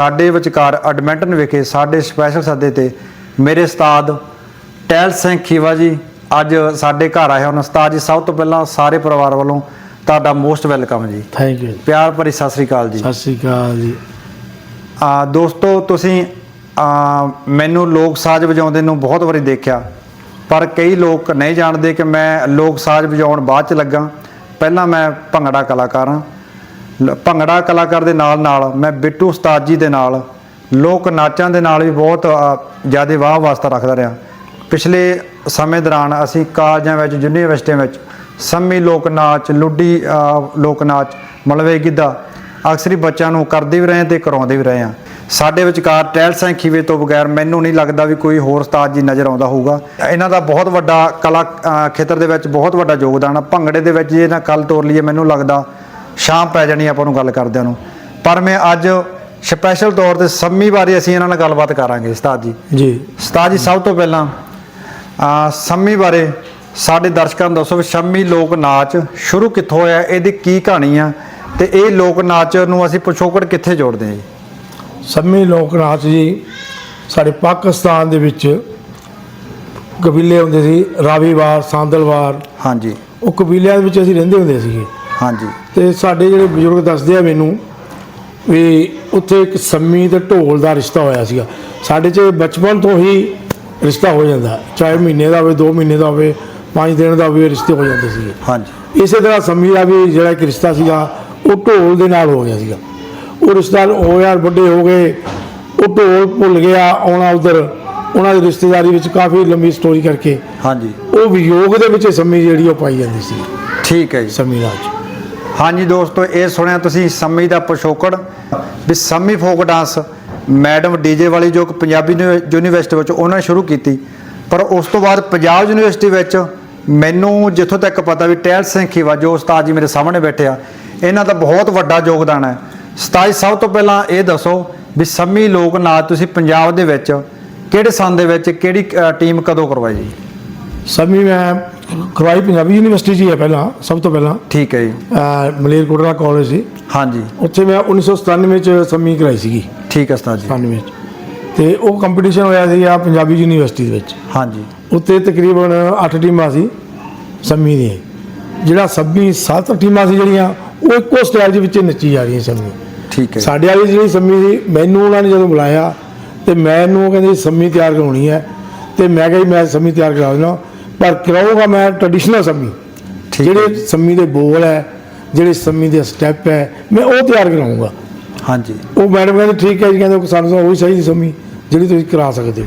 ਸਾਡੇ ਵਿਚਕਾਰ ਐਡਮਿੰਟਨ ਵਿਖੇ ਸਾਡੇ ਸਪੈਸ਼ਲ ਸੱਦੇ ਤੇ ਮੇਰੇ ਉਸਤਾਦ ਟੈਲ ਸਿੰਘ ਖੀਵਾ ਜੀ ਅੱਜ ਸਾਡੇ ਘਰ ਆਏ ਹਨ। ਉਸਤਾਦ ਜੀ ਸਭ ਤੋਂ ਪਹਿਲਾਂ ਸਾਰੇ ਪਰਿਵਾਰ ਵੱਲੋਂ ਤੁਹਾਡਾ ਮੋਸਟ ਵੈਲਕਮ ਜੀ। ਥੈਂਕ ਯੂ ਪਿਆਰ ਭਰੀ ਸਤਿ ਸ੍ਰੀ ਅਕਾਲ ਜੀ। ਸਤਿ ਸ਼੍ਰੀ ਅਕਾਲ ਜੀ। ਆ ਦੋਸਤੋ ਤੁਸੀਂ ਆ ਮੈਨੂੰ ਲੋਕ ਸਾਜ਼ ਵਜਾਉਂਦੇ ਨੂੰ ਬਹੁਤ ਵਾਰੀ ਦੇਖਿਆ ਪਰ ਕਈ ਲੋਕ ਨਹੀਂ ਜਾਣਦੇ ਕਿ ਮੈਂ ਲੋਕ ਸਾਜ਼ ਵਜਾਉਣ ਬਾਅਦ ਚ ਲੱਗਾ। ਪਹਿਲਾਂ ਮੈਂ ਭੰਗੜਾ ਕਲਾਕਾਰ ਹਾਂ। ਭੰਗੜਾ ਕਲਾਕਾਰ ਦੇ ਨਾਲ ਨਾਲ ਮੈਂ ਬਿੱਟੂ ਉਸਤਾਦ ਜੀ ਦੇ ਨਾਲ, ਲੋਕ ਨਾਚਾਂ ਦੇ ਨਾਲ ਵੀ ਬਹੁਤ ਜ਼ਿਆਦਾ ਵਾਹ ਵਾਸਤਾ ਰੱਖਦਾ ਰਿਹਾ। ਪਿਛਲੇ ਸਮੇਂ ਦੌਰਾਨ ਅਸੀਂ ਕਾਲਜਾਂ ਵਿੱਚ, ਯੂਨੀਵਰਸਿਟੀਆਂ ਵਿੱਚ ਸੰਮੀ ਲੋਕ ਨਾਚ, ਲੁੱਡੀ ਲੋਕ ਨਾਚ ਮਲਵੇ ਗਿੱਧਾ ਅਕਸਰ ਹੀ ਬੱਚਿਆਂ ਨੂੰ ਕਰਦੇ ਵੀ ਰਹੇ ਤੇ ਕਰਾਉਂਦੇ ਵੀ ਰਹੇ ਆ ਸਾਡੇ ਵਿਚਕਾਰ ਟਹਿਲ ਸਿੰਘ ਖੀਵੇ ਤੋਂ ਬਗੈਰ ਮੈਨੂੰ ਨਹੀਂ ਲੱਗਦਾ ਵੀ ਕੋਈ ਹੋਰ ਉਸਤਾਦ ਜੀ ਨਜ਼ਰ ਆਉਂਦਾ ਹੋਊਗਾ। ਇਹਨਾਂ ਦਾ ਬਹੁਤ ਵੱਡਾ ਕਲਾ ਖੇਤਰ ਦੇ ਵਿੱਚ ਬਹੁਤ ਵੱਡਾ ਯੋਗਦਾਨ ਆ। ਭੰਗੜੇ ਦੇ ਵਿੱਚ ਜੇ ਨਾ ਕੱਲ ਤੋਰ ਲਈਏ, ਮੈਨੂੰ ਲੱਗਦਾ ਸ਼ਾਮ ਪੈ ਜਾਣੀ ਆਪਾਂ ਨੂੰ ਗੱਲ ਕਰਦਿਆਂ ਨੂੰ। ਪਰ ਮੈਂ ਅੱਜ ਸਪੈਸ਼ਲ ਤੌਰ ਤੇ ਸੰਮੀ ਬਾਰੇ ਅਸੀਂ ਇਹਨਾਂ ਨਾਲ ਗੱਲਬਾਤ ਕਰਾਂਗੇ ਉਸਤਾਦ ਜੀ। ਜੀ। ਉਸਤਾਦ ਜੀ ਸਭ ਤੋਂ ਪਹਿਲਾਂ ਸੰਮੀ ਬਾਰੇ ਸਾਡੇ ਦਰਸ਼ਕਾਂ ਨੂੰ ਦੱਸੋ ਵੀ ਸੰਮੀ ਲੋਕ ਨਾਚ ਸ਼ੁਰੂ ਕਿੱਥੋਂ ਹੋਇਆ ਇਹਦੀ ਕੀ ਕਹਾਣੀ ਆ ਤੇ ਇਹ ਲੋਕ ਨਾਚ ਨੂੰ ਅਸੀਂ ਪਿਛੋਕੜ ਕਿੱਥੇ ਜੋੜਦੇ ਹਾਂ ਜੀ? ਸੰਮੀ ਲੋਕ ਨਾਚ ਜੀ ਸਾਡੇ ਪਾਕਿਸਤਾਨ ਦੇ ਵਿੱਚ ਕਬੀਲੇ ਹੁੰਦੇ ਸੀ ਰਾਵੀਵਾਰ ਸਾਂਦਲਵਾਰ ਹਾਂਜੀ। ਉਹ ਕਬੀਲਿਆਂ ਦੇ ਵਿੱਚ ਅਸੀਂ ਰਹਿੰਦੇ ਹੁੰਦੇ ਸੀਗੇ। ਹਾਂਜੀ। ਤੇ ਸਾਡੇ ਜਿਹੜੇ ਬਜ਼ੁਰਗ ਦੱਸਦੇ ਆ ਮੈਨੂੰ ਵੀ ਉੱਥੇ ਇੱਕ ਸੰਮੀ ਤੇ ਢੋਲ ਦਾ ਰਿਸ਼ਤਾ ਹੋਇਆ ਸੀਗਾ। ਸਾਡੇ 'ਚ ਬਚਪਨ ਤੋਂ ਹੀ ਰਿਸ਼ਤਾ ਹੋ ਜਾਂਦਾ। ਚਾਹੇ ਮਹੀਨੇ ਦਾ ਹੋਵੇ 2 ਮਹੀਨੇ ਦਾ ਹੋਵੇ 5 ਦਿਨ ਦਾ ਹੋਵੇ ਰਿਸ਼ਤੇ ਹੋ ਜਾਂਦੇ ਸੀਗੇ। ਹਾਂਜੀ। ਇਸੇ ਤਰ੍ਹਾਂ ਸੰਮੀ ਦਾ ਵੀ ਜਿਹੜਾ ਇੱਕ ਰਿਸ਼ਤਾ ਸੀਗਾ ਉਹ ਢੋਲ ਦੇ ਨਾਲ ਹੋ ਗਿਆ ਸੀਗਾ। ਉਹ ਰਿਸ਼ਤਾ ਹੋਇਆ ਵੱਡੇ ਹੋ ਗਏ ਉਹ ਢੋਲ ਭੁੱਲ ਗਿਆ ਆਉਣਾ ਉਧਰ। ਉਹਨਾਂ ਦੀ ਰਿਸ਼ਤੇਦਾਰੀ ਵਿੱਚ ਕਾਫੀ ਲੰਬੀ ਸਟੋਰੀ ਕਰਕੇ। ਹਾਂਜੀ। ਉਹ ਵਿਯੋਗ ਦੇ ਵਿੱਚ ਸੰਮੀ ਜਿਹੜੀ ਉਹ ਪਾਈ ਜਾਂਦੀ ਸੀ। ਠੀਕ ਹੈ ਜੀ। ਸੰਮੀ ਨਾਚ ਹਾਂਜੀ ਦੋਸਤੋ ਇਹ ਸੁਣਿਆ ਤੁਸੀਂ ਸੰਮੀ ਦਾ ਪਿਛੋਕੜ ਵੀ Sammi folk dance madam DJ ਵਾਲੀ ਜੋ ਪੰਜਾਬੀ ਯੂਨੀ- ਯੂਨੀਵਰਸਿਟੀ ਵਿੱਚ ਉਹਨਾਂ ਨੇ ਸ਼ੁਰੂ ਕੀਤੀ। ਪਰ ਉਸ ਤੋਂ ਬਾਅਦ ਪੰਜਾਬ ਯੂਨੀਵਰਸਿਟੀ ਵਿੱਚ ਮੈਨੂੰ ਜਿੱਥੋਂ ਤੱਕ ਪਤਾ ਵੀ ਟਹਿਲ ਸਿੰਘ ਖੀਵਾ ਜੋ ਉਸਤਾਦ ਜੀ ਮੇਰੇ ਸਾਹਮਣੇ ਬੈਠੇ ਆ ਇਹਨਾਂ ਦਾ ਬਹੁਤ ਵੱਡਾ ਯੋਗਦਾਨ ਹੈ। ਉਸਤਾਦ ਜੀ, ਸਭ ਤੋਂ ਪਹਿਲਾਂ ਇਹ ਦੱਸੋ ਵੀ ਸੰਮੀ ਲੋਕ ਨਾਚ ਤੁਸੀਂ ਪੰਜਾਬ ਦੇ ਵਿੱਚ ਕਿਹੜੇ ਸੰਨ ਦੇ ਵਿੱਚ ਕਿਹੜੀ ਟੀਮ ਕਦੋਂ ਕਰਵਾਈ? ਜੀ ਸੰਮੀ ਮੈਂ ਕਰਵਾਈ ਪੰਜਾਬੀ ਯੂਨੀਵਰਸਿਟੀ 'ਚ ਹੀ ਹੈ ਪਹਿਲਾਂ ਸਭ ਤੋਂ ਪਹਿਲਾਂ। ਠੀਕ ਹੈ ਜੀ। ਮਲੇਰਕੋਟਲਾ ਕਾਲਜ ਸੀ। ਹਾਂਜੀ। ਉੱਥੇ ਮੈਂ 1997 ਚ ਸੰਮੀ ਕਰਾਈ ਸੀਗੀ। ਠੀਕ ਹੈ ਉਸਤਾਦ ਜੀ। 97 ਚ। ਤੇ ਉਹ ਕੰਪੀਟੀਸ਼ਨ ਹੋਇਆ ਸੀ ਆ ਪੰਜਾਬੀ ਯੂਨੀਵਰਸਿਟੀ ਦੇ ਵਿੱਚ। ਹਾਂਜੀ। ਉੱਤੇ ਤਕਰੀਬਨ 8 ਟੀਮਾਂ ਸੀ ਸੰਮੀ ਦੀਆਂ। ਜਿਹੜਾ ਸੰਮੀ 7 ਟੀਮਾਂ ਸੀ ਜਿਹੜੀਆਂ ਉਹ ਇੱਕੋ ਸਟਾਈਲ ਦੇ ਵਿੱਚ ਨੱਚੀ ਜਾ ਰਹੀਆਂ ਸੰਮੀ। ਠੀਕ ਹੈ। ਸਾਡੇ ਵਾਲੀ ਜਿਹੜੀ ਸੰਮੀ ਸੀ ਮੈਨੂੰ ਉਹਨਾਂ ਨੇ ਜਦੋਂ ਬੁਲਾਇਆ ਤੇ ਮੈਨੂੰ ਉਹ ਕਹਿੰਦੇ ਸੰਮੀ ਤਿਆਰ ਕਰਾਉਣੀ ਹੈ। ਤੇ ਮੈਂ ਕਿਹਾ ਜੀ ਮੈਂ ਸੰਮੀ ਤਿਆਰ ਕਰਾ ਦੇਣਾ ਪਰ ਕਰਾਊਂਗਾ ਮੈਂ ਟ੍ਰੈਡੀਸ਼ਨਲ ਸੰਮੀ। ਹੈ ਜਿਹੜੇ ਸੰਮੀ ਦੇ ਬੋਲ ਹੈ ਜਿਹੜੇ ਸੰਮੀ ਦੇ ਸਟੈਪ ਹੈ ਮੈਂ ਉਹ ਤਿਆਰ ਕਰਾਉਂਗਾ ਹਾਂਜੀ। ਉਹ ਮੈਡਮ ਕਹਿੰਦੇ ਠੀਕ ਹੈ ਜੀ ਕਹਿੰਦੇ ਸਾਨੂੰ ਤਾਂ ਉਹੀ ਚਾਹੀਦੀ ਸੰਮੀ ਜਿਹੜੀ ਤੁਸੀਂ ਕਰਾ ਸਕਦੇ ਹੋ।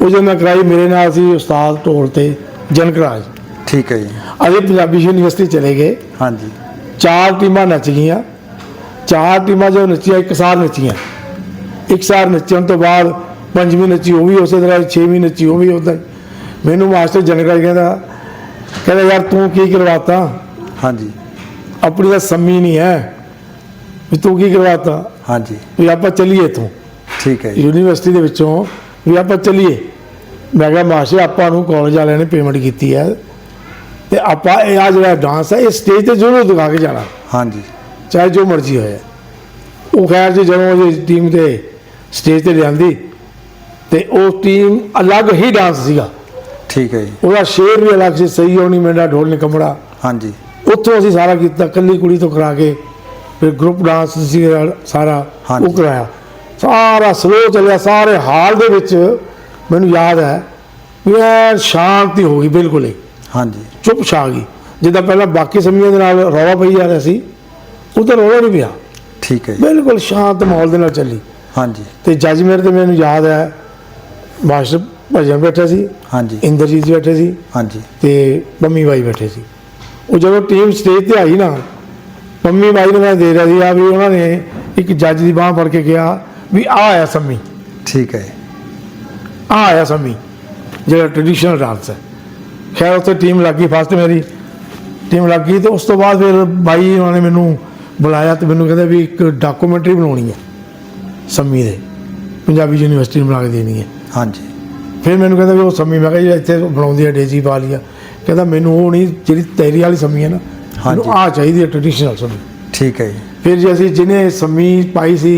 ਉਹ ਜਦੋਂ ਮੈਂ ਕਰਾਈ ਮੇਰੇ ਨਾਲ ਸੀ ਉਸਤਾਦ ਢੋਲ ਤੇ ਜਨਕਰਾਜ ਠੀਕ ਹੈ ਜੀ। ਅਸੀਂ ਪੰਜਾਬੀ ਯੂਨੀਵਰਸਿਟੀ ਚਲੇ ਗਏ। ਹਾਂਜੀ। ਚਾਰ ਟੀਮਾਂ ਨੱਚ ਗਈਆਂ। ਚਾਰ ਟੀਮਾਂ ਜੋ ਨੱਚੀਆਂ ਇੱਕ ਸਾਰ ਨੱਚੀਆਂ। ਇੱਕ ਸਾਰ ਨੱਚਣ ਤੋਂ ਬਾਅਦ ਪੰਜਵੀਂ ਨੱਚੀ ਉਹ ਵੀ ਉਸੇ ਤਰ੍ਹਾਂ ਛੇਵੀਂ ਨੱਚੀ ਉਹ ਵੀ ਉਦਾਂ ਹੀ। ਮੈਨੂੰ ਮਾਸਟਰ ਜਨਕਰਾਜ ਕਹਿੰਦਾ ਕਹਿੰਦਾ ਯਾਰ ਤੂੰ ਕੀ ਕਰਵਾਤਾ? ਹਾਂਜੀ। ਆਪਣੀ ਤਾਂ ਸੰਮੀ ਨਹੀਂ ਹੈ। ਵੀ ਤੂੰ ਕੀ ਕਰਵਾਤਾ? ਹਾਂਜੀ। ਵੀ ਆਪਾਂ ਚੱਲੀਏ ਇੱਥੋਂ। ਠੀਕ ਹੈ ਜੀ। ਯੂਨੀਵਰਸਿਟੀ ਦੇ ਵਿੱਚੋਂ ਵੀ ਆਪਾਂ ਚੱਲੀਏ। ਮੈਂ ਕਿਹਾ ਮਾਸ਼ੇ ਆਪਾਂ ਨੂੰ ਕਾਲਜ ਵਾਲਿਆਂ ਨੇ ਪੇਮੈਂਟ ਕੀਤੀ ਹੈ। ਤੇ ਆਪਾਂ ਇਹ ਆ ਜਿਹੜਾ ਡਾਂਸ ਹੈ ਇਹ ਸਟੇਜ ਤੇ ਜ਼ਰੂਰ ਦਿਖਾ ਕੇ ਜਾਣਾ। ਹਾਂਜੀ। ਚਾਹੇ ਜੋ ਮਰਜ਼ੀ ਹੋਏ। ਉਹ ਖੈਰ ਜੀ ਜਦੋਂ ਉਹ ਟੀਮ ਤੇ ਸਟੇਜ ਤੇ ਲਿਆਂਦੀ ਤੇ ਉਹ ਟੀਮ ਅਲੱਗ ਹੀ ਡਾਂਸ ਸੀਗਾ। ਠੀਕ ਹੈ ਜੀ। ਉਹਦਾ ਸ਼ੇਰ ਵੀ ਅਲੱਗ ਸੀ ਸਹੀ ਹੋਣੀ ਮੇਰਾ ਢੋਲ ਨੇ ਕੰਬੜਾ ਹਾਂਜੀ। ਉੱਥੋਂ ਅਸੀਂ ਸਾਰਾ ਕੀਤਾ ਕੱਲੀ ਕੁੜੀ ਤੋਂ ਕਰਾ ਕੇ ਫਿਰ ਗਰੁੱਪ ਡਾਂਸ ਸੀ ਸਾਰਾ। ਉਹ ਕਰਾਇਆ। ਸਾਰਾ ਸਲੋ ਚੱਲਿਆ ਸਾਰੇ ਹਾਲ ਦੇ ਵਿੱਚ ਮੈਨੂੰ ਯਾਦ ਹੈ ਐਨ ਸ਼ਾਂਤੀ ਹੋ ਗਈ ਬਿਲਕੁਲ ਹੀ। ਹਾਂਜੀ। ਚੁੱਪ ਛਾ ਗਈ। ਜਿੱਦਾਂ ਪਹਿਲਾਂ ਬਾਕੀ ਸਮੀਆਂ ਦੇ ਨਾਲ ਰੌਲਾ ਪਈ ਜਾ ਰਿਹਾ ਸੀ ਉਧਰ ਰੌਲਾ ਨਹੀਂ ਪਿਆ। ਠੀਕ ਹੈ ਬਿਲਕੁਲ ਸ਼ਾਂਤ ਮਾਹੌਲ ਦੇ ਨਾਲ ਚੱਲੀ। ਹਾਂਜੀ। ਤੇ ਜੱਜ ਮੇਰੇ ਤੇ ਮੈਨੂੰ ਯਾਦ ਹੈ ਮਾਸਟਰ ਭਜਨ ਬੈਠਾ ਸੀ ਹਾਂਜੀ। ਇੰਦਰਜੀਤ ਜੀ ਬੈਠੇ ਸੀ ਹਾਂਜੀ। ਤੇ ਮੰਮੀ ਬਾਈ ਬੈਠੇ ਸੀ। ਉਹ ਜਦੋਂ ਟੀਮ ਸਟੇਜ ਤੇ ਆਈ ਨਾ ਮੰਮੀ ਬਾਈ ਨੂੰ ਮੈਂ ਦੇ ਰਿਹਾ ਸੀ ਆ ਵੀ ਉਹਨਾਂ ਨੇ ਇੱਕ ਜੱਜ ਦੀ ਬਾਹ ਫੜ ਕੇ ਕਿਹਾ ਵੀ ਆ ਆਇਆ ਸੰਮੀ। ਠੀਕ ਹੈ ਆ ਆਇਆ ਸੰਮੀ ਜਿਹੜਾ ਟ੍ਰੈਡੀਸ਼ਨਲ ਡਾਂਸ ਹੈ। ਖੈਰ ਉੱਥੇ ਟੀਮ ਲੱਗੀ ਫਸਟ ਮੇਰੀ। ਟੀਮ ਲੱਗੀ ਤੇ ਉਸ ਤੋਂ ਬਾਅਦ ਫਿਰ ਬਾਈ ਉਹਨਾਂ ਨੇ ਮੈਨੂੰ ਬੁਲਾਇਆ ਤੇ ਮੈਨੂੰ ਕਹਿੰਦੇ ਵੀ ਇੱਕ ਡਾਕੂਮੈਂਟਰੀ ਬਣਾਉਣੀ ਹੈ ਸੰਮੀ ਦੇ ਪੰਜਾਬੀ ਯੂਨੀਵਰਸਿਟੀ ਨੂੰ ਬਣਾ ਕੇ ਦੇਣੀ ਹੈ। ਹਾਂਜੀ। ਫਿਰ ਮੈਨੂੰ ਕਹਿੰਦਾ ਵੀ ਉਹ ਸੰਮੀ ਮੈਂ ਕਿਹਾ ਜੀ ਇੱਥੇ ਬਣਾਉਂਦੀ ਹੈ ਡੇਜੀ ਵਾਲੀਆ ਕਹਿੰਦਾ ਮੈਨੂੰ ਉਹ ਨਹੀਂ ਜਿਹੜੀ ਤੇਰੀ ਵਾਲੀ ਸੰਮੀ ਹੈ ਨਾ ਮੈਨੂੰ। ਆ ਚਾਹੀਦੀ ਹੈ ਟ੍ਰੈਡੀਸ਼ਨਲ ਸੰਮੀ। ਠੀਕ ਹੈ ਜੀ। ਫਿਰ ਜੇ ਅਸੀਂ ਜਿਹਨੇ ਸੰਮੀ ਪਾਈ ਸੀ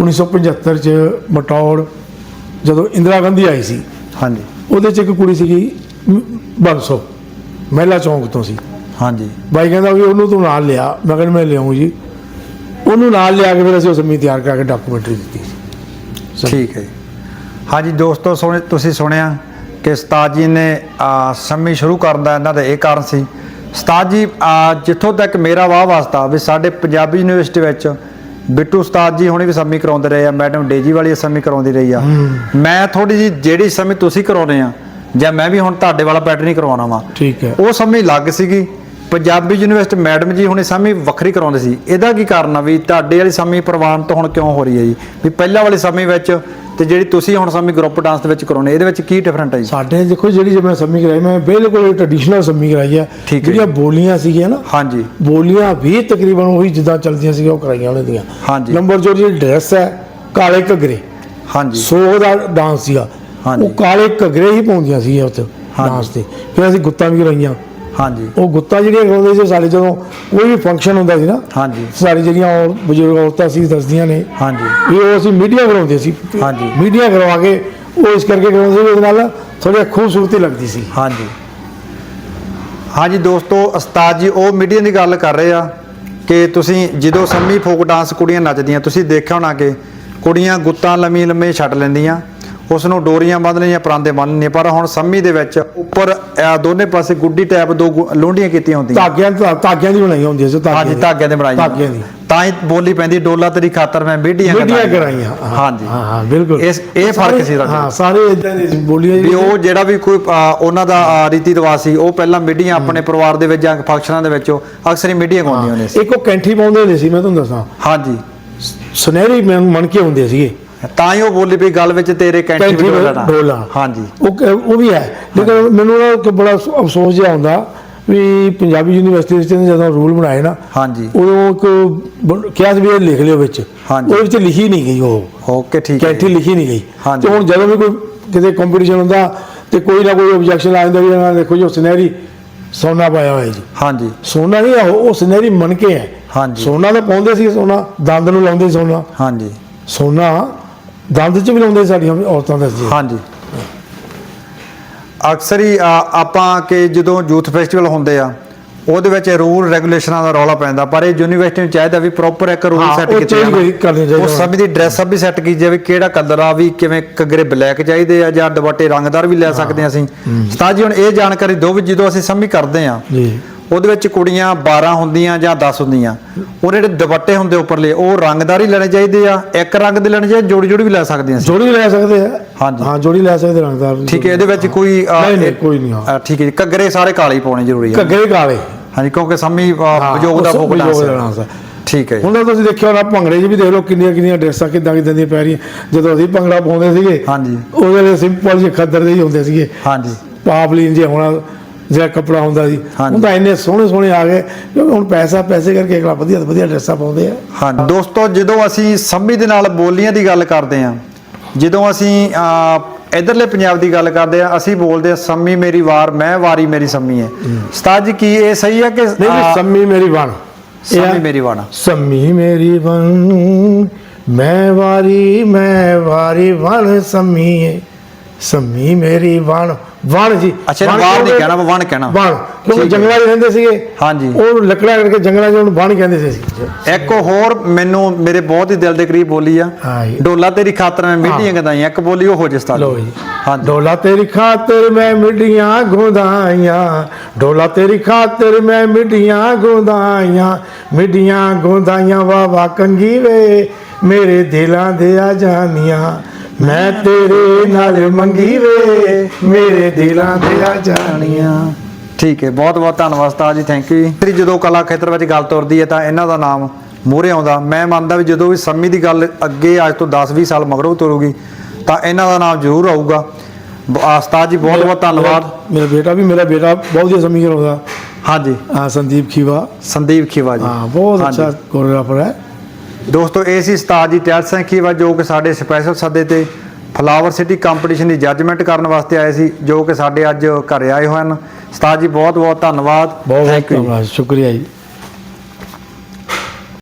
1975 ਚ ਮਟੌੜ ਜਦੋਂ ਇੰਦਰਾ ਗਾਂਧੀ ਆਈ ਸੀ ਹਾਂਜੀ। ਉਹਦੇ ਚ ਇੱਕ ਕੁੜੀ ਸੀਗੀ ਬੰਸੋ ਮਹਿਲਾ ਚੌਂਕ ਤੋਂ ਸੀ। ਹਾਂਜੀ। ਬਾਈ ਕਹਿੰਦਾ ਵੀ ਉਹਨੂੰ ਤੂੰ ਨਾਲ ਲਿਆ ਮੈਂ ਕਹਿੰਦਾ ਮੈਂ ਲਿਆਉਂ ਜੀ। ਉਹਨੂੰ ਨਾਲ ਲਿਆ ਕੇ ਫਿਰ ਅਸੀਂ ਉਹ ਸਮੀ ਤਿਆਰ ਕਰਕੇ ਡਾਕੂਮੈਂਟਰੀ ਦਿੱਤੀ। ਠੀਕ ਹੈ ਜੀ। ਹਾਂਜੀ ਦੋਸਤੋ ਸੁਣੇ ਤੁਸੀਂ ਸੁਣਿਆ ਕਿ ਉਸਤਾਦ ਜੀ ਨੇ ਸੰਮੀ ਸ਼ੁਰੂ ਕਰਨ ਦਾ ਇਹਨਾਂ ਦਾ ਇਹ ਕਾਰਨ ਸੀ। ਉਸਤਾਦ ਜੀ ਜਿੱਥੋਂ ਤੱਕ ਮੇਰਾ ਵਾਹ ਵਾਸਤਾ ਵੀ ਸਾਡੇ ਪੰਜਾਬੀ ਯੂਨੀਵਰਸਿਟੀ ਵਿੱਚ ਬਿੱਟੂ ਉਸਤਾਦ ਜੀ ਹੁਣੇ ਵੀ ਸੰਮੀ ਕਰਾਉਂਦੇ ਰਹੇ ਆ ਮੈਡਮ ਡੇਜੀ ਵਾਲੀ ਸੰਮੀ ਕਰਾਉਂਦੀ ਰਹੀ ਆ। ਮੈਂ ਥੋੜੀ ਜੀ ਜਿਹੜੀ ਸੰਮੀ ਤੁਸੀਂ ਕਰਾਉਂਦੇ ਆ ਜਾਂ ਮੈਂ ਵੀ ਹੁਣ ਤੁਹਾਡੇ ਵਾਲਾ ਪੈਟਰਨ ਹੀ ਕਰਵਾਉਣਾ ਵਾ ਠੀਕ ਹੈ। ਉਹ ਸਮੇਂ ਲੱਗ ਸੀਗੀ। ਪੰਜਾਬੀ ਯੂਨੀਵਰਸਿਟੀ ਮੈਡਮ ਜੀ ਹੁਣੇ ਸਮੇਂ ਵੱਖਰੀ ਕਰਾਉਂਦੇ ਸੀ। ਇਹਦਾ ਕੀ ਕਾਰਨ ਆ ਵੀ ਤੁਹਾਡੇ ਵਾਲੀ ਸਮੇਂ ਪ੍ਰਵਾਨ ਤੋਂ ਹੁਣ ਕਿਉਂ ਹੋ ਰਹੀ ਹੈ ਜੀ? ਵੀ ਪਹਿਲਾਂ ਵਾਲੇ ਸਮੇਂ ਵਿੱਚ ਤੇ ਜਿਹੜੀ ਤੁਸੀਂ ਹੁਣ ਸਮੇਂ ਗਰੁੱਪ ਡਾਂਸ ਦੇ ਵਿੱਚ ਕਰਾਉਣੇ ਇਹਦੇ ਵਿੱਚ ਕੀ ਡਿਫਰੈਂਟ ਹੈ ਜੀ? ਸਾਡੇ ਦੇਖੋ ਜਿਹੜੀ ਜੇ ਮੈਂ ਸੰਮੀ ਕਰਾਈ ਮੈਂ ਬਿਲਕੁਲ ਟ੍ਰੈਡੀਸ਼ਨਲ ਸੰਮੀ ਕਰਾਈ ਹੈ ਠੀਕ ਹੈ। ਜਿਹੜੀਆਂ ਬੋਲੀਆਂ ਸੀਗੀਆਂ ਨਾ ਹਾਂਜੀ। ਬੋਲੀਆਂ ਵੀ ਤਕਰੀਬਨ ਉਹੀ ਜਿੱਦਾਂ ਚੱਲਦੀਆਂ ਸੀਗੀਆਂ ਉਹ ਕਰਾਈਆਂ ਉਹਨਾਂ ਦੀਆਂ। ਹਾਂਜੀ। ਨੰਬਰ ਜੋ ਜਿਹੜੀ ਡਰੈਸ ਹੈ ਕਾਲੇ ਘੱਗਰੇ। ਹਾਂਜੀ। ਸੋਹ ਦਾ ਡਾਂਸ ਸੀਗਾ। ਹਾਂਜੀ। ਉਹ ਕਾਲੇ ਘੱਗਰੇ ਹੀ ਪਾਉਂਦੀਆਂ ਸੀ ਉੱਥੇ। ਡਾਂਸ ਤੇ। ਫਿਰ ਅਸੀਂ ਗੁੱਤਾਂ ਵੀ ਕਰਾਈਆਂ। ਹਾਂਜੀ। ਉਹ ਗੁੱਤਾਂ ਜਿਹੜੀਆਂ ਕਰਾਉਂਦੇ ਸੀ ਸਾਡੇ ਜਦੋਂ ਕੋਈ ਵੀ ਫੰਕਸ਼ਨ ਹੁੰਦਾ ਸੀ ਨਾ ਹਾਂਜੀ। ਸਾਰੀ ਜਿਹੜੀਆਂ ਔਰ- ਬਜ਼ੁਰਗ ਔਰਤਾਂ ਸੀ ਦੱਸਦੀਆਂ ਨੇ ਹਾਂਜੀ। ਵੀ ਉਹ ਅਸੀਂ ਮੀਡੀਆ ਕਰਾਉਂਦੇ ਸੀ। ਹਾਂਜੀ। ਮੀਡੀਆ ਕਰਵਾ ਕੇ ਉਹ ਇਸ ਕਰਕੇ ਕਰਾਉਂਦੇ ਸੀ ਉਹਦੇ ਨਾਲ ਥੋੜੀ ਖੂਬਸੂਰਤੀ ਲੱਗਦੀ ਸੀ। ਹਾਂਜੀ। ਹਾਂਜੀ ਦੋਸਤੋ ਉਸਤਾਦ ਜੀ ਉਹ ਮੀਡੀਆ ਦੀ ਗੱਲ ਕਰ ਰਹੇ ਆ ਕਿ ਤੁਸੀਂ ਜਦੋਂ ਸੰਮੀ ਫੋਕ ਡਾਂਸ ਕੁੜੀਆਂ ਨੱਚਦੀਆਂ ਤੁਸੀਂ ਦੇਖਿਆ ਹੋਣਾ ਕਿ ਕੁੜੀਆਂ ਗੁੱਤਾਂ ਲੰਮੀ ਲੰਮੇ ਛੱਡ ਲੈਂਦੀਆਂ ਉਸ ਨੂੰ ਡੋਰੀਆਂ ਬੰਨ੍ਹ ਲਈਆਂ ਪਰਾਂਦੇ ਲਈਆਂ। ਪਰ ਹੁਣ ਸੰਮੀ ਦੇ ਵਿੱਚ ਉੱਪਰ ਦੋਨੇ ਪਾਸੇ ਗੁੱਡੀ ਟੈਪ ਦੋ ਲੋਂਢੀਆਂ ਕੀਤੀਆਂ ਹੁੰਦੀਆਂ। ਧਾਗਿਆਂ ਧਾਗਿਆਂ ਦੀ ਬਣਾਈ ਹੁੰਦੀ ਸੀ ਹਾਂਜੀ ਧਾਗਿਆਂ ਦੇ ਬਣਾਈ ਧਾਗਿਆਂ ਦੀ। ਤਾਂ ਹੀ ਬੋਲੀ ਪੈਂਦੀ ਡੋਲਾ ਤੇਰੀ ਖਾਤਰ ਮੈਂ ਮੀਡੀਆਂ ਮੀਡੀਆ ਕਰਾਈਆਂ। ਹਾਂਜੀ। ਹਾਂ ਹਾਂ ਬਿਲਕੁਲ। ਇਸ- ਇਹ ਫ਼ਰਕ ਸੀ ਤੁਹਾਡੇ ਹਾਂ ਸਾਰੇ ਇਦਾਂ ਦੇ ਬੋਲੀਆਂ ਵੀ ਉਹ ਜਿਹੜਾ ਵੀ ਕੋਈ ਉਹਨਾਂ ਦਾ ਰੀਤੀ ਰਿਵਾਜ ਸੀ ਉਹ ਪਹਿਲਾਂ ਮੀਡੀਆਂ ਆਪਣੇ ਪਰਿਵਾਰ ਦੇ ਵਿੱਚ ਜਾਂ ਫੰਕਸ਼ਨਾਂ ਦੇ ਵਿੱਚ ਅਕਸਰ ਹੀ ਮੀਡੀਆਂ ਗਾਉਂਦੀਆਂ ਹੁੰਦੀਆਂ ਸੀ। ਇੱਕ ਉਹ ਕੈਂਠੀ ਪਾਉਂਦੇ ਹੁੰਦੇ ਸੀ ਮੈਂ ਤੁਹਾਨੂੰ ਦੱਸਾਂ। ਹਾਂਜੀ। ਸੁਨਹਿਰੀ ਮਣ ਮਣ ਕੇ ਹੁੰਦੇ ਸੀਗੇ। ਤਾਂ ਹੀ ਉਹ ਬੋਲੀ ਵੀ ਗੱਲ ਵਿੱਚ ਤੇਰੇ ਕੈਂਠੀ ਵੀ ਡੋਲਾ। ਹਾਂਜੀ। ਉਹ ਕ- ਉਹ ਵੀ ਹੈ। ਲੇਕਿਨ ਮੈਨੂੰ ਨਾ ਇੱਕ ਬੜਾ ਅਫਸੋ- ਅਫਸੋਸ ਜਿਹਾ ਹੁੰਦਾ ਵੀ ਪੰਜਾਬੀ ਯੂਨੀਵਰਸਿਟੀ ਵਿੱਚ ਜਦੋਂ ਰੂਲ ਬਣਾਏ ਨਾ ਹਾਂਜੀ। ਉਦੋਂ ਇੱਕ ਕਿਹਾ ਸੀ ਵੀ ਇਹ ਲਿਖ ਲਿਓ ਵਿੱਚ। ਹਾਂਜੀ। ਉਹਦੇ ਵਿੱਚ ਲਿਖੀ ਨਹੀਂ ਗਈ ਉਹ। ਓਕੇ ਠੀਕ ਹੈ। ਕੈਂਠੀ ਲਿਖੀ ਨਹੀਂ ਗਈ। ਤੇ ਹੁਣ ਜਦੋਂ ਵੀ ਕੋਈ ਕਿਤੇ ਕੰਪੀਟੀਸ਼ਨ ਹੁੰਦਾ ਤੇ ਕੋਈ ਨਾ ਕੋਈ ਆਬਜੈਕਸ਼ਨ ਆ ਜਾਂਦਾ ਵੀ ਇਹਨਾਂ ਦੇਖੋ ਜੀ ਉਹ ਸੁਨਹਿਰੀ ਸੋਨਾ ਪਾਇਆ ਹੋਇਆ ਜੀ। ਹਾਂਜੀ। ਸੋਨਾ ਨਹੀਂ ਆ ਉਹ ਸੁਨਹਿਰੀ ਮਣ ਕੇ ਹੈ। ਹਾਂਜੀ। ਸੋਨਾ ਤਾਂ ਪਾਉਂਦੇ ਸੀ ਸੋਨਾ ਦੰਦ ਨੂੰ ਲਾਉਂਦੇ ਸੋਨਾ। ਹਾਂਜੀ। ਸੋਨਾ ਦੰਦ 'ਚ ਵੀ ਲਾਉਂਦੇ ਸਾਡੀਆਂ ਔਰਤਾਂ ਦੇ ਸੀ ਹਾਂਜੀ। ਅਕਸਰ ਹੀ ਆ, ਆਪਾਂ ਕਿ ਜਦੋਂ ਯੂਥ ਫੈਸਟੀਵਲ ਹੁੰਦੇ ਆ ਉਹਦੇ ਵਿੱਚ ਰੂਲ ਰੈਗੂਲੇਸ਼ਨਾਂ ਦਾ ਰੌਲਾ ਪੈਂਦਾ ਪਰ ਇਹ ਯੂਨੀਵਰਸਿਟੀ ਨੂੰ ਚਾਹੀਦਾ ਵੀ ਪ੍ਰੋਪਰ ਇੱਕ ਰੂਲ ਹਾਂ, ਸੈੱਟ ਉਹ ਕੀਤੇ change ਜਾਣ ਕਰਨੇ ਚਾਹੀਦੇ ਉਸ ਸਮੇਂ ਦੀ ਡਰੈਸ ਅਪ ਵੀ ਸੈੱਟ ਕੀਤੀ ਜਾਵੇ ਕਿਹੜਾ ਕਲਰ ਆ ਵੀ ਕਿਵੇਂ ਘੱਗਰੇ ਬਲੈਕ ਚਾਹੀਦੇ ਆ ਜਾਂ ਦੁਪੱਟੇ ਰੰਗਦਾਰ ਵੀ ਲੈ ਸਕਦੇ ਆ ਅਸੀਂ। ਉਸਤਾਦ ਜੀ ਹੁਣ ਇਹ ਜਾਣਕਾਰੀ ਦਿਓ ਵੀ ਜਦੋਂ ਅਸੀਂ ਸੰਮੀ ਕਰਦੇ ਆ ਜੀ। ਉਹਦੇ ਵਿੱਚ ਕੁੜੀਆਂ 12 ਹੁੰਦੀਆਂ ਜਾਂ 10 ਹੁੰਦੀਆਂ। ਉਹ ਜਿਹੜੇ ਦੁਪੱਟੇ ਹੁੰਦੇ ਉੱਪਰਲੇ ਉਹ ਰੰਗਦਾਰ ਹੀ ਲੈਣੇ ਚਾਹੀਦੇ ਆ। ਇੱਕ ਰੰਗ ਦੇ ਲੈਣੇ ਚਾਹੀਦੇ ਜੋੜੀ ਜੋੜੀ ਵੀ ਲੈ ਸਕਦੇ ਆ ਜੋੜੀ ਲੈ ਸਕਦੇ ਆ। ਹਾਂਜੀ। ਹਾਂ ਜੋੜੀ ਲੈ ਸਕਦੇ ਰੰਗਦਾਰ। ਠੀਕ ਹੈ ਇਹਦੇ ਵਿੱਚ ਕੋਈ ਨਹੀਂ, ਕੋਈ ਨਹੀਂ, ਹਾਂ। ਠੀਕ ਹੈ ਘੱਗਰੇ ਸਾਰੇ ਕਾਲੇ ਹੀ ਪਾਉਣੇ ਜ਼ਰੂਰੀ ਹੈ ਘੱਗਰੇ ਕਾਲੇ। ਹਾਂਜੀ ਕਿਉਂਕਿ ਸੰਮੀ ਵਿਜੋਗ ਦਾ ਫੋਕ ਡਾਂਸ ਹੈ। ਠੀਕ ਹੈ ਹੁਣ ਤੁਸੀਂ ਦੇਖਿਆ ਹੋਣਾ ਭੰਗੜੇ 'ਚ ਵੀ ਦੇਖ ਲਓ ਕਿੰਨੀਆਂ ਕਿੰਨੀਆਂ ਡਰੈਸਾਂ ਕਿੱਦਾਂ ਕਿੱਦਾਂ ਦੀਆਂ ਪੈ ਰਹੀਆਂ। ਜਦੋਂ ਅਸੀਂ ਭੰਗੜਾ ਪਾਉਂਦੇ ਸੀਗੇ ਹਾਂਜੀ। ਉਹਦੇ ਲਈ ਸਿੰਪਲ ਜਿਹੇ ਖੱਦਰ ਦੇ ਹੀ ਹੁੰਦੇ ਸੀਗੇ। ਹਾਂਜੀ। ਪਾਪਲੀਨ ਜੇ ਹੋਣਾ ਜਿਹੜਾ ਕੱਪੜਾ ਹੁੰਦਾ ਸੀ। ਹੁਣ ਤਾਂ ਇੰਨੇ ਸੋਹਣੇ ਸੋਹਣੇ ਆ ਗਏ ਕਿਉਂਕਿ ਹੁਣ ਪੈਸਾ ਪੈਸੇ ਕਰਕੇ ਅਗਲਾ ਵਧੀਆ ਵਧੀਆ ਡਰੈਸਾਂ ਪਾਉਂਦੇ ਆ। ਹਾਂ ਦੋਸਤੋ ਜਦੋਂ ਅਸੀਂ ਸੰਮੀ ਦੇ ਨਾਲ ਬੋਲੀਆਂ ਦੀ ਗੱਲ ਕਰਦੇ ਹਾਂ ਜਦੋਂ ਅਸੀਂ ਇਧਰਲੇ ਪੰਜਾਬ ਦੀ ਗੱਲ ਕਰਦੇ ਆ ਅਸੀਂ ਬੋਲਦੇ ਆ ਸੰਮੀ ਮੇਰੀ ਵਾਰ ਮੈਂ ਵਾਰੀ ਮੇਰੀ ਸੰਮੀ ਹੈ। ਉਸਤਾਦ ਜੀ ਕੀ ਇਹ ਸਹੀ ਹੈ ਕਿ ਨਹੀਂ ਸੰਮੀ ਮੇਰੀ ਬਣ ਸੰਮੀ ਮੇਰੀ ਵਾਰ। ਸੰਮੀ ਮੇਰੀ ਬਣ ਮੈਂ ਵਾਰੀ ਮੈਂ ਵਾਰੀ ਵਣ ਸੰਮੀ ਸੰਮੀ ਮੇਰੀ ਵਣ ਵਣ ਜੀ। ਅੱਛਾ, ਵਣ ਵਾਰ ਨਹੀਂ ਕਹਿਣਾ, ਵਣ ਕਹਿਣਾ। ਵਣ ਕਿਉਂਕਿ ਹੈ। ਜੰਗਲਾਂ 'ਚ ਰਹਿੰਦੇ ਸੀਗੇ। ਹਾਂਜੀ। ਉਹ ਲੱਕੜਾਂ ਕਰਕੇ ਜੰਗਲਾਂ 'ਚ ਉਹਨੂੰ ਵਣ ਕਹਿੰਦੇ ਸੀ। ਇੱਕ ਹੋਰ ਮੈਨੂੰ ਮੇਰੇ ਬਹੁਤ ਹੀ ਦਿਲ ਦੇ ਕਰੀਬ ਬੋਲੀ ਆ। ਹਾਂ। ਡੋਲਾ ਤੇਰੀ ਖਾਤਰ ਮੈਂ ਮਿੱਟੀਆਂ ਗਦਾਈਆਂ ਇੱਕ ਬੋਲੀ ਉਹ ਹੋ ਜਿਸ ਤਰ੍ਹਾਂ ਲੋ ਜੀ। ਹਾਂਜੀ। ਡੋਲਾ ਤੇਰੀ ਖਾਤਰ ਮੈਂ ਮਿੱਡੀਆਂ ਗੁੰਦਾਈਆਂ ਡੋਲਾ ਤੇਰੀ ਖਾਤਰ ਮੈਂ ਮਿੱਡੀਆਂ ਗੁੰਦਾਈਆਂ ਮਿੱਡੀਆਂ ਗੁੰਦਾਈਆਂ ਵਾ ਵਾ ਕੰਗੀ ਵੇ ਮੇਰੇ ਦਿਲਾਂ ਦੇ ਆ ਜਾਨੀਆਂ। ਮੈਂ ਤੇਰੇ ਨਾਲ ਮੰਗੀ ਵੇ ਮੇਰੇ ਦਿਲਾਂ ਦੇ ਆ ਜਾਨੀਆਂ। ਠੀਕ ਹੈ ਬਹੁਤ ਬਹੁਤ ਧੰਨਵਾਦ ਉਸਤਾਦ ਜੀ ਥੈਂਕ ਯੂ ਜੀ ਜਦੋਂ ਕਲਾ ਖੇਤਰ ਵਿੱਚ ਗੱਲ ਤੁਰਦੀ ਹੈ ਤਾਂ ਇਹਨਾਂ ਦਾ ਨਾਮ ਮੂਹਰੇ ਆਉਂਦਾ। ਮੈਂ ਮੰਨਦਾ ਵੀ ਜਦੋਂ ਵੀ ਸੰਮੀ ਦੀ ਗੱਲ ਅੱਗੇ ਅੱਜ ਤੋਂ 10-20 ਸਾਲ ਮਗਰੋਂ ਤੁਰੂਗੀ ਤਾਂ ਇਹਨਾਂ ਦਾ ਨਾਮ ਜ਼ਰੂਰ ਆਊਗਾ। ਉਸਤਾਦ ਜੀ ਬਹੁਤ ਬਹੁਤ ਧੰਨਵਾਦ। ਮੇਰਾ- ਬੇਟਾ ਵੀ ਮੇਰਾ ਬੇਟਾ ਬਹੁਤ ਵਧੀਆ ਸਮੀ ਕਰਾਉਂਦਾ ਹਾਂਜੀ। ਹਾਂ ਸੰਦੀਪ ਖੀਵਾ। ਸੰਦੀਪ ਖੀਵਾ ਜੀ। ਹਾਂ ਬਹੁਤ। ਅੱਛਾ ਕੋਰੀਓਗ੍ਰਾਫਰ ਹੈ। ਦੋਸਤੋ ਇਹ ਸੀ ਉਸਤਾਦ ਜੀ ਟੈਲ ਸਿੰਘ ਖੀਵਾ ਜੋ ਕਿ ਸਾਡੇ ਸਪੈਸ਼ਲ ਸੱਦੇ ਤੇ ਫਲਾਵਰ ਸਿਟੀ ਕੰਪੀਟੀਸ਼ਨ ਦੀ ਜੱਜਮੈਂਟ ਕਰਨ ਵਾਸਤੇ ਆਏ ਸੀ ਜੋ ਕਿ ਸਾਡੇ ਅੱਜ ਘਰੇ ਆਏ ਹੋਏ ਹਨ। ਉਸਤਾਦ ਜੀ ਬਹੁਤ ਬਹੁਤ ਧੰਨਵਾਦ ਬਹੁਤ ਬਹੁਤ। ਧੰਨਵਾਦ ਸ਼ੁਕਰੀਆ ਜੀ।